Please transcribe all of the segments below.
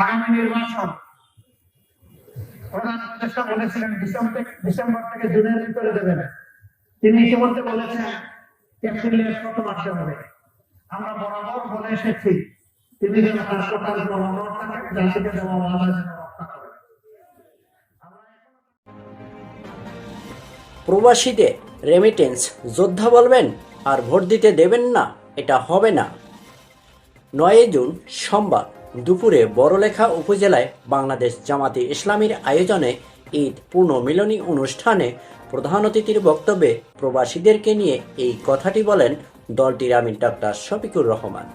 আগামী নির্বাচন। প্রধান উপদেষ্টা বলেছিলেন, ডিসেম্বর ডিসেম্বর থেকে জুনের ভিতরে দেবেন। তিনি ইতিমধ্যে বলেছেন হবে। আমরা বরাবর বলে এসেছি, তিনি যেন তার সরকার জাতিকে দেওয়া প্রবাসীদের রেমিটেন্স যোদ্ধা বলবেন আর ভোট দিতে দেবেন না, এটা হবে না। নয় জুন সোমবার দুপুরে বড়লেখা উপজেলায় বাংলাদেশ জামাতে ইসলামীর আয়োজনে ঈদ পূর্ণ মিলনী অনুষ্ঠানে প্রধান অতিথির বক্তব্যে প্রবাসীদেরকে নিয়ে এই কথাটি বলেন দলটির আমির ডাক্তার শফিকুর রহমান।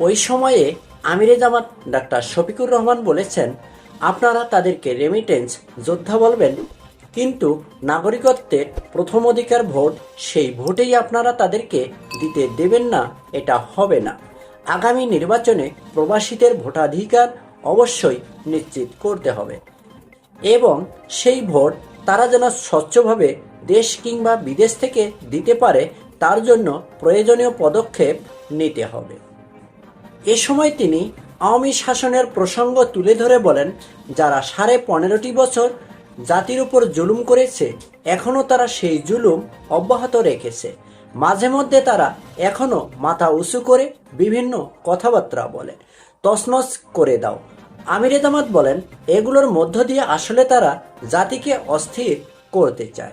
ওই সময়ে আমিরে জামাত ডাক্তার শফিকুর রহমান বলেছেন, আপনারা তাদেরকে রেমিটেন্স যোদ্ধা বলবেন, কিন্তু নাগরিকত্বের প্রথম অধিকার ভোট, সেই ভোটেই আপনারা তাদেরকে দিতে দেবেন না, এটা হবে না। আগামী নির্বাচনে প্রবাসীদের ভোটাধিকার অবশ্যই নিশ্চিত করতে হবে। এবং সেই ভোট তারা যেন স্বচ্ছভাবে দেশ কিংবা বিদেশ থেকে দিতে পারে, তার জন্য প্রয়োজনীয় পদক্ষেপ নিতে হবে। এ সময় তিনি আওয়ামী শাসনের প্রসঙ্গ তুলে ধরে বলেন, যারা সাড়ে পনেরোটি বছর জাতির উপর জুলুম করেছে এখনও তারা সেই জুলুম অব্যাহত রেখেছে। মাঝে মধ্যে তারা এখনও মাথা উঁচু করে বিভিন্ন কথাবার্তা বলে। তছনছ করে দাও। আমির দামাত বলেন, এগুলোর মধ্য দিয়ে আসলে তারা জাতিকে অস্থির করতে চায়।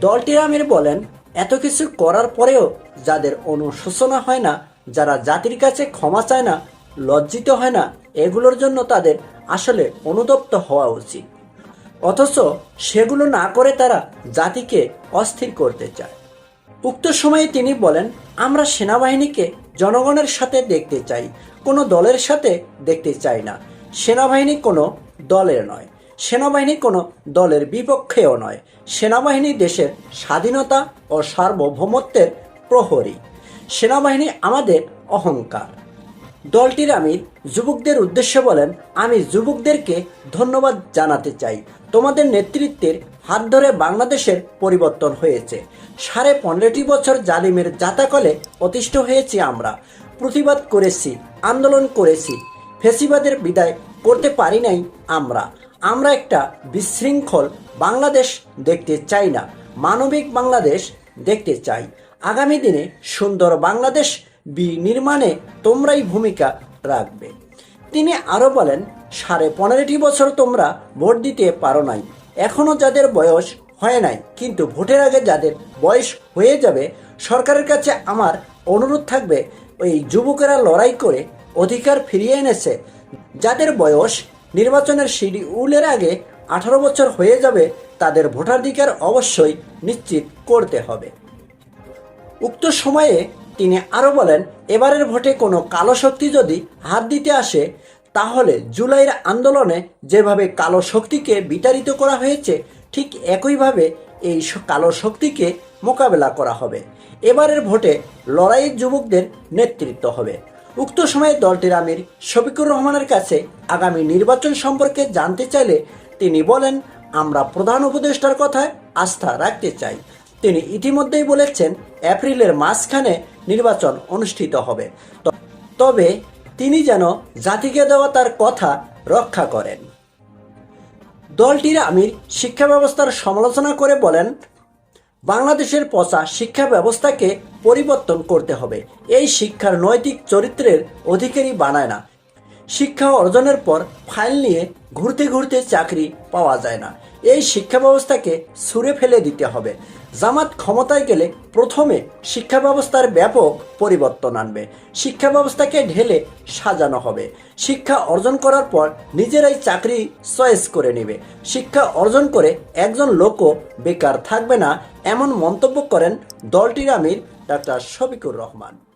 দলটির আমির বলেন, এত কিছু করার পরেও যাদের অনুশোচনা হয় না, যারা জাতির কাছে ক্ষমা চায় না, লজ্জিত হয় না, এগুলোর জন্য তাদের আসলে অনুতপ্ত হওয়া উচিত। অথচ সেগুলো না করে তারা জাতিকে অস্থির করতে চায়। উক্ত সময়ে তিনি বলেন, আমরা সেনাবাহিনীকে জনগণের সাথে দেখতে চাই, কোনো দলের সাথে দেখতে চাই না। সেনাবাহিনী কোনো দলের নয়। সেনাবাহিনী কোনো দলের বিপক্ষেও নয়। সেনাবাহিনী দেশের স্বাধীনতা ও সার্বভৌমত্বের প্রহরী। সেনাবাহিনী আমাদের অহংকার। দলটির আমির যুবকদের উদ্দেশ্যে বলেন, আমি যুবকদেরকে ধন্যবাদ জানাতে চাই। তোমাদের নেতৃত্বের হাত ধরে বাংলাদেশের পরিবর্তন হয়েছে। সাড়ে পনেরোটি বছর জালিমের জাতাকলে অতিষ্ঠ হয়েছি আমরা। প্রতিবাদ করেছি, আন্দোলন করেছি, ফেসিবাদের বিদায় করতে পারি নাই আমরা। আমরা একটা বিশৃঙ্খল বাংলাদেশ দেখতে চাই না, মানবিক বাংলাদেশ দেখতে চাই। আগামী দিনে সুন্দর বাংলাদেশ বিনির্মাণে তোমরাই ভূমিকা রাখবে। তিনি আরও বলেন, সাড়ে পনেরোটি বছর তোমরা ভোট দিতে পারো নাই। এখনও যাদের বয়স হয় নাই, কিন্তু ভোটের আগে যাদের বয়স হয়ে যাবে, সরকারের কাছে আমার অনুরোধ থাকবে, ওই যুবকেরা লড়াই করে অধিকার ফিরিয়ে এনেছে। যাদের বয়স নির্বাচনের শিডিউলের আগে আঠারো বছর হয়ে যাবে, তাদের ভোটাধিকার অবশ্যই নিশ্চিত করতে হবে। উক্ত সময়ে তিনি আরও বলেন, এবারের ভোটে কোনো কালো শক্তি যদি হাত দিতে আসে তাহলে জুলাইয়ের আন্দোলনে যেভাবে কালো শক্তিকে বিতাড়িত করা হয়েছে, ঠিক একইভাবে এই কালো শক্তিকে মোকাবেলা করা হবে। এবারের ভোটে লড়াইয়ের যুবকদের নেতৃত্ব হবে। উক্ত সময়ে দলটির আমির শফিকুর রহমানের কাছে আগামী নির্বাচন সম্পর্কে জানতে চাইলে তিনি বলেন, আমরা প্রধান উপদেষ্টার কথায় আস্থা রাখতে চাই। তিনি ইতিমধ্যেই বলেছেন, এপ্রিলের মাঝখানে নির্বাচন অনুষ্ঠিত হবে। তবে তিনি যেন জাতিকে দেওয়া তার কথা রক্ষা করেন। দলটির আমির শিক্ষা ব্যবস্থার সমালোচনা করে বলেন, বাংলাদেশের পচা শিক্ষা ব্যবস্থাকে পরিবর্তন করতে হবে। এই শিক্ষার নৈতিক চরিত্রের অধিকারী বানায় না। শিক্ষা অর্জনের পর ফাইল নিয়ে ঘুরতে ঘুরতে চাকরি পাওয়া যায় না। এই শিক্ষা ব্যবস্থাকে ছুঁড়ে ফেলে দিতে হবে। জামাত ক্ষমতায় গেলে প্রথমে শিক্ষা ব্যবস্থার ব্যাপক পরিবর্তন আনবে। শিক্ষা ব্যবস্থাকে ঢেলে সাজানো হবে। শিক্ষা অর্জন করার পর নিজেরাই চাকরি চয়েস করে নেবে। শিক্ষা অর্জন করে একজন লোকও বেকার থাকবে না, এমন মন্তব্য করেন দলটির আমির ডাক্তার শফিকুর রহমান।